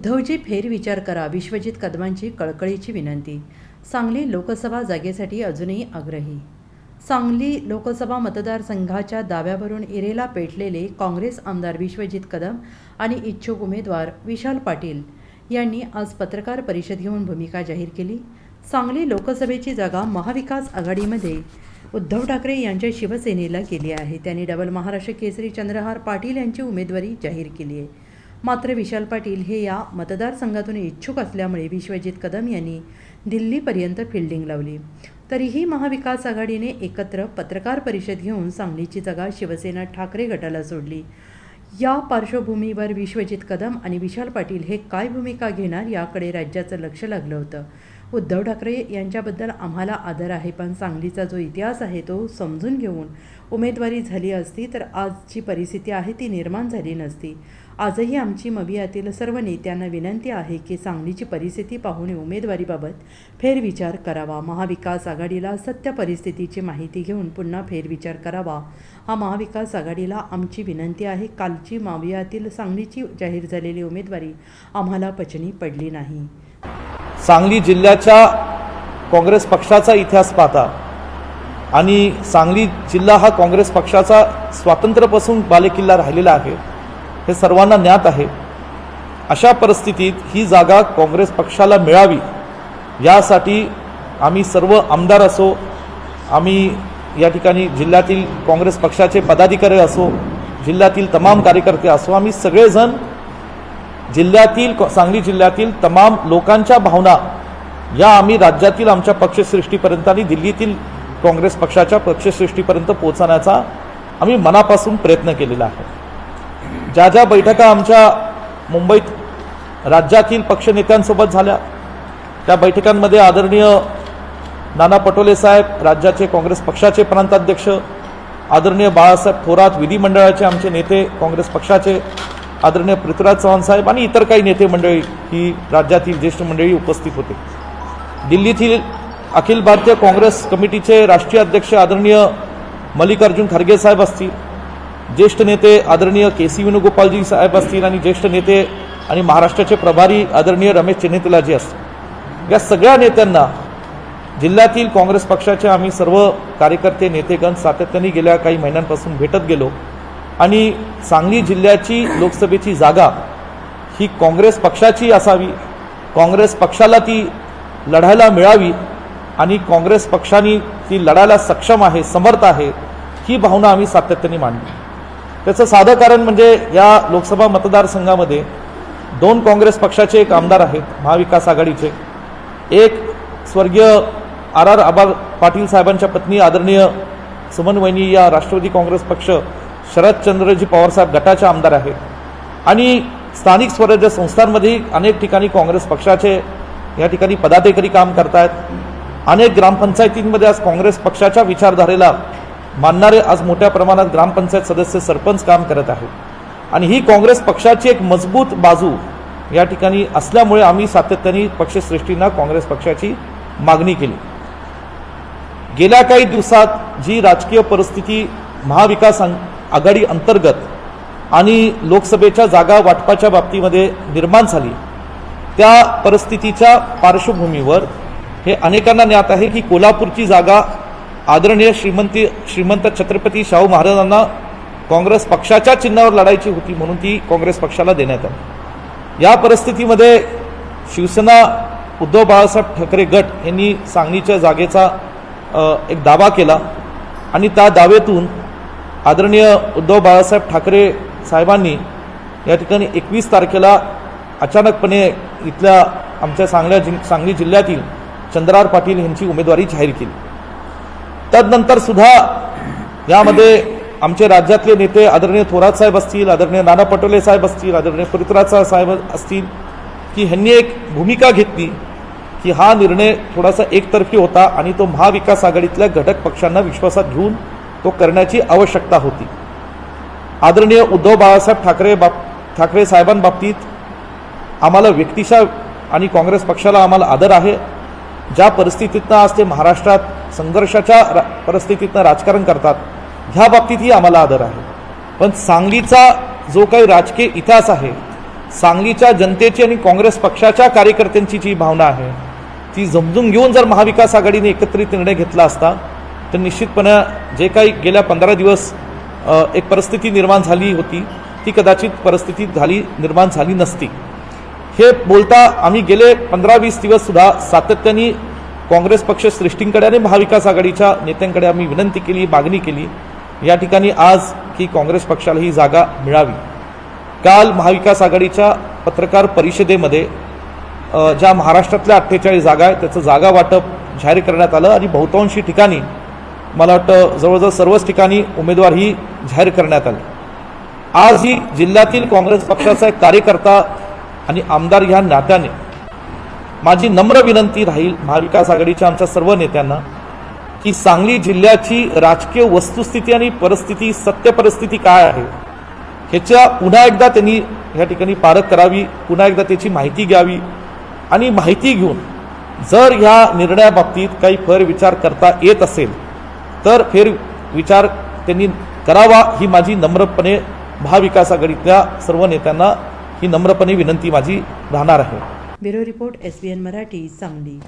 उद्धवजी फेरविचार करा विश्वजित कदमांची कळकळीची विनंती. सांगली लोकसभा जागेसाठी अजूनही आग्रही. सांगली लोकसभा मतदारसंघाच्या दाव्यावरून इरेला पेटलेले काँग्रेस आमदार विश्वजित कदम आणि इच्छुक उमेदवार विशाल पाटील यांनी आज पत्रकार परिषद घेऊन भूमिका जाहीर केली. सांगली लोकसभेची जागा महाविकास आघाडीमध्ये उद्धव ठाकरे यांच्या शिवसेनेला गेली आहे. त्यांनी डबल महाराष्ट्र केसरी चंद्रहार पाटील यांची उमेदवारी जाहीर केली आहे. मात्र विशाल पाटील हे या मतदारसंघातून इच्छुक असल्यामुळे विश्वजित कदम यांनी दिल्लीपर्यंत फिल्डिंग लावली. तरीही महाविकास आघाडीने एकत्र पत्रकार परिषद घेऊन सांगलीची जागा शिवसेना ठाकरे गटाला सोडली या पार्श्वभूमीवर विश्वजित कदम आणि विशाल पाटील हे काय भूमिका घेणार याकडे राज्याचं लक्ष लागलं होतं. उद्धव ठाकरे यांच्याबद्दल आम्हाला आदर आहे पण सांगलीचा जो इतिहास आहे तो समजून घेऊन उमेदवारी झाली असती तर आजची परिस्थिती आहे ती निर्माण झाली नसती. आजही आमची मवियातील सर्व नेत्यांना विनंती आहे की सांगलीची परिस्थिती पाहून उमेदवारीबाबत फेरविचार करावा. महाविकास आघाडीला सत्य परिस्थितीची माहिती घेऊन पुन्हा फेरविचार करावा. हा महाविकास आघाडीला आमची विनंती आहे. कालची मावियातील सांगलीची जाहीर झालेली उमेदवारी आम्हाला पचनी पडली नाही. सांगली जिल्ह्याच्या काँग्रेस पक्षाचा इतिहास पाहता आणि सांगली जिल्हा हा काँग्रेस पक्षाचा स्वातंत्र्यापासून बालेकिल्ला राहिलेला आहे हे सर्वांना ज्ञात आहे. अशा परिस्थितीत ही जागा काँग्रेस पक्षाला मिळावी यासाठी आम्ही सर्व आमदार असो आम्ही या ठिकाणी जिल्ह्यातील काँग्रेस पक्षाचे पदाधिकारी असो जिल्ह्यातील तमाम कार्यकर्ते असो आम्ही सगळेजण जिल्ह्यातील सांगली जिल्ह्यातील तमाम लोकांच्या भावना या आम्ही राज्यातील आमच्या पक्षश्रेष्ठीपर्यंत आणि दिल्लीतील काँग्रेस पक्षाच्या पक्षश्रेष्ठीपर्यंत पोहोचण्याचा आम्ही मनापासून प्रयत्न केलेला आहे. ज्या ज्या बैठका आमच्या मुंबईत राज्यातील पक्षनेत्यांसोबत झाल्या त्या बैठकांमध्ये आदरणीय नाना पटोले साहेब राज्याचे काँग्रेस पक्षाचे प्रांताध्यक्ष आदरणीय बाळासाहेब थोरात विधिमंडळाचे आमचे नेते काँग्रेस पक्षाचे आदरणीय पृथ्वीराज चव्हाण साहेब आणि इतर काही नेते मंडळी ही राज्यातील ज्येष्ठ मंडळी उपस्थित होते. दिल्लीतील अखिल भारतीय काँग्रेस कमिटीचे राष्ट्रीय अध्यक्ष आदरणीय मल्लिकार्जुन खरगे साहेब असतील ज्येष्ठ नेते आदरणीय के सी वेणुगोपालजी साहेब असतील आणि ज्येष्ठ नेते आणि महाराष्ट्राचे प्रभारी आदरणीय रमेश चेन्नेतलाजी असतील. या सगळ्या नेत्यांना जिल्ह्यातील काँग्रेस पक्षाचे आम्ही सर्व कार्यकर्ते नेतेगण सातत्याने गेल्या काही महिन्यांपासून भेटत गेलो. आणि सांगली जिल्ह्याची लोकसभेची जागा ही काँग्रेस पक्षाची असावी. काँग्रेस पक्षाला ती लढायला मिळावी आणि काँग्रेस पक्षाने ती लढायला सक्षम आहे समर्थ आहे ही भावना आम्ही सातत्याने मांडली त्याचं साधं कारण म्हणजे या लोकसभा मतदारसंघामध्ये दोन काँग्रेस पक्षाचे एक आमदार आहेत महाविकास आघाडीचे. एक स्वर्गीय आर आर आबार पाटील साहेबांच्या पत्नी आदरणीय सुमन वैनी या राष्ट्रवादी काँग्रेस पक्ष शरदचंद्रजी पवारसाहेब गटाचे आमदार आहेत. आणि स्थानिक स्वराज्य संस्थांमध्येही अनेक ठिकाणी काँग्रेस पक्षाचे या ठिकाणी पदाधिकारी काम करतायत. अनेक ग्रामपंचायतींमध्ये आज काँग्रेस पक्षाच्या विचारधारेला मानणारे आज मोठ्या प्रमाणात ग्रामपंचायत सदस्य सरपंच काम करत आहेत. आणि ही काँग्रेस पक्षाची एक मजबूत बाजू या ठिकाणी असल्यामुळे आम्ही सातत्याने पक्षश्रेष्ठींना काँग्रेस पक्षाची मागणी केली. गेल्या काही दिवसात जी राजकीय परिस्थिती महाविकास आं- आघाडी अंतर्गत आणि लोकसभेच्या जागा वाटपाच्या बाबतीमध्ये निर्माण झाली त्या परिस्थितीच्या पार्श्वभूमीवर हे अनेकांना ज्ञात आहे की कोल्हापूरची जागा आदरणीय श्रीमंती श्रीमंत छत्रपती शाहू महाराजांना काँग्रेस पक्षाच्या चिन्हावर लढायची होती म्हणून ती काँग्रेस पक्षाला देण्यात आली. या परिस्थितीमध्ये शिवसेना उद्धव बाळासाहेब ठाकरे गट यांनी सांगलीच्या जागेचा एक दावा केला आणि त्या दावेतून आदरणीय उद्धव बाळासाहेब ठाकरे साहेबांनी या ठिकाणी एकवीस तारखेला अचानकपणे इथल्या आमच्या सांगल्या जि सांगली जिल्ह्यातील चंद्रार पाटील यांची उमेदवारी जाहीर केली. तदनंतर सुद्धा यामध्ये आमचे राज्यातले नेते आदरणीय थोरात साहेब असतील आदरणीय नाना पटोले साहेब असतील आदरणीय पृथ्वीराज साहेब असतील की ह्यांनी एक भूमिका घेतली की हा निर्णय थोडासा एकतर्फी होता आणि तो महाविकास आघाडीतल्या घटक पक्षांना विश्वासात घेऊन तो करण्याची आवश्यकता होती. आदरणीय उद्धव बाळासाहेब ठाकरे बाब ठाकरे साहेबांबाबतीत आम्हाला व्यक्तिशा आणि काँग्रेस पक्षाला आम्हाला आदर आहे. ज्या परिस्थितीतनं आज ते महाराष्ट्रात संघर्षाच्या रा परिस्थितीतनं राजकारण करतात ह्या बाबतीतही आम्हाला आदर आहे. पण सांगलीचा जो काही राजकीय इतिहास आहे सांगलीच्या जनतेची आणि काँग्रेस पक्षाच्या कार्यकर्त्यांची जी भावना आहे ती समजून घेऊन जर महाविकास आघाडीने एकत्रित निर्णय घेतला असता तर निश्चितपणे जे काही गेल्या पंधरा दिवस एक परिस्थिती निर्माण झाली होती ती कदाचित परिस्थिती झाली निर्माण झाली नसती. हे बोलता आम्ही गेले पंधरा वीस दिवस सुद्धा सातत्याने काँग्रेस पक्ष श्रेष्ठींकडे आणि महाविकास आघाडीच्या नेत्यांकडे आम्ही विनंती केली मागणी केली. या ठिकाणी आज की काँग्रेस पक्षाला ही जागा मिळावी. काल महाविकास आघाडीच्या पत्रकार परिषदेमध्ये ज्या महाराष्ट्रातल्या अठ्ठेचाळीस जागा आहेत त्याचं जागा वाटप जाहीर करण्यात आलं आणि बहुतांशी ठिकाणी मला वाटतं जवळजवळ सर्वच ठिकाणी उमेदवारही जाहीर करण्यात आले. आजही जिल्ह्यातील काँग्रेस पक्षाचा एक कार्यकर्ता आणि आमदार ह्या नात्याने माझी नम्र विनंती राहील महाविकास आघाडीच्या आमच्या सर्व नेत्यांना की सांगली जिल्ह्याची राजकीय वस्तुस्थिती आणि परिस्थिती सत्य परिस्थिती काय आहे ह्याच्या पुन्हा एकदा त्यांनी या ठिकाणी पारख करावी पुन्हा एकदा त्याची माहिती घ्यावी आणि माहिती घेऊन जर ह्या निर्णयाबाबतीत काही फेरविचार करता येत असेल तर फेर विचार त्यांनी करावा ही माझी नम्रपणे महाविकास आघाडीतल्या सर्व नेत्यांना ही नम्रपणे विनंती माझी राहणार आहे. Bureau report S N Marathi Sangli.